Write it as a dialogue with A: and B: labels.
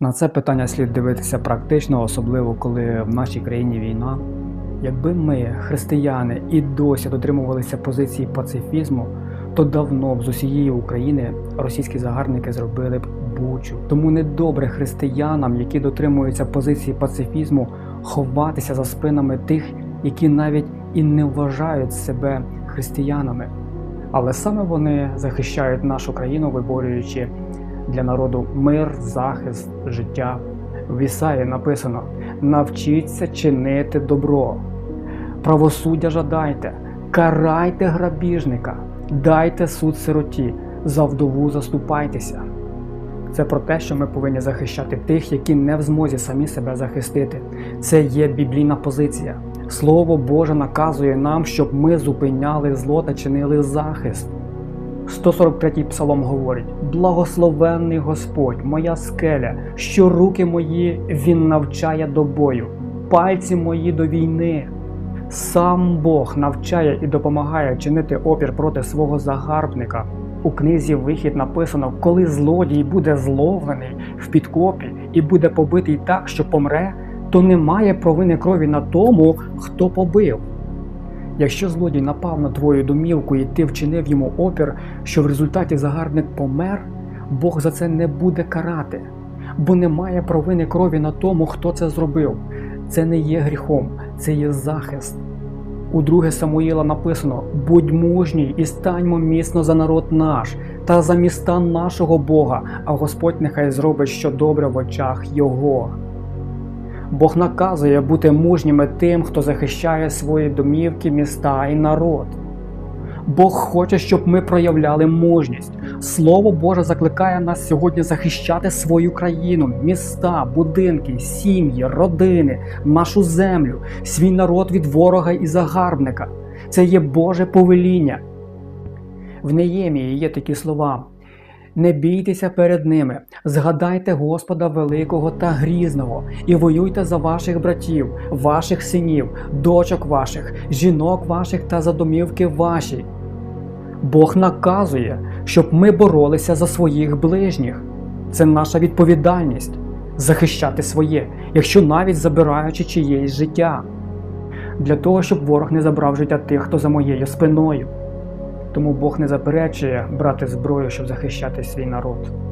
A: На це питання слід дивитися практично, особливо коли в нашій країні війна. Якби ми, християни, і досі дотримувалися позиції пацифізму, то давно б з усієї України російські загарбники зробили б бучу. Тому недобре християнам, які дотримуються позиції пацифізму, ховатися за спинами тих, які навіть і не вважають себе християнами. Але саме вони захищають нашу країну, виборюючи для народу мир, захист, життя. В Ісаї написано: навчіться чинити добро, правосуддя жадайте, карайте грабіжника, дайте суд сироті, за вдову заступайтеся. Це про те, що ми повинні захищати тих, які не в змозі самі себе захистити. Це є біблійна позиція. Слово Боже наказує нам, щоб ми зупиняли зло та чинили захист. 143-й псалом говорить: Благословенний Господь, моя скеля, що руки мої Він навчає до бою, пальці мої до війни. Сам Бог навчає і допомагає чинити опір проти свого загарбника. У книзі Вихід написано, коли злодій буде зловлений в підкопі і буде побитий так, що помре, то немає провини крові на тому, хто побив. Якщо злодій напав на твою домівку і ти вчинив йому опір, що в результаті загарбник помер, Бог за це не буде карати, бо немає провини крові на тому, хто це зробив. Це не є гріхом, це є захист. У 2 Самуїла написано: будь мужній і станьмо міцно за народ наш та за міста нашого Бога, а Господь нехай зробить що добре в очах Його. Бог наказує бути мужніми тим, хто захищає свої домівки, міста і народ. Бог хоче, щоб ми проявляли мужність. Слово Боже закликає нас сьогодні захищати свою країну, міста, будинки, сім'ї, родини, нашу землю, свій народ від ворога і загарбника. Це є Боже повеління. В Неємії є такі слова. Не бійтеся перед ними, згадайте Господа Великого та Грізного, і воюйте за ваших братів, ваших синів, дочок ваших, жінок ваших та за домівки ваші. Бог наказує, щоб ми боролися за своїх ближніх. Це наша відповідальність захищати своє, якщо навіть забираючи чиєсь життя, для того, щоб ворог не забрав життя тих, хто за моєю спиною. Тому Бог не заперечує брати зброю, щоб захищати свій народ.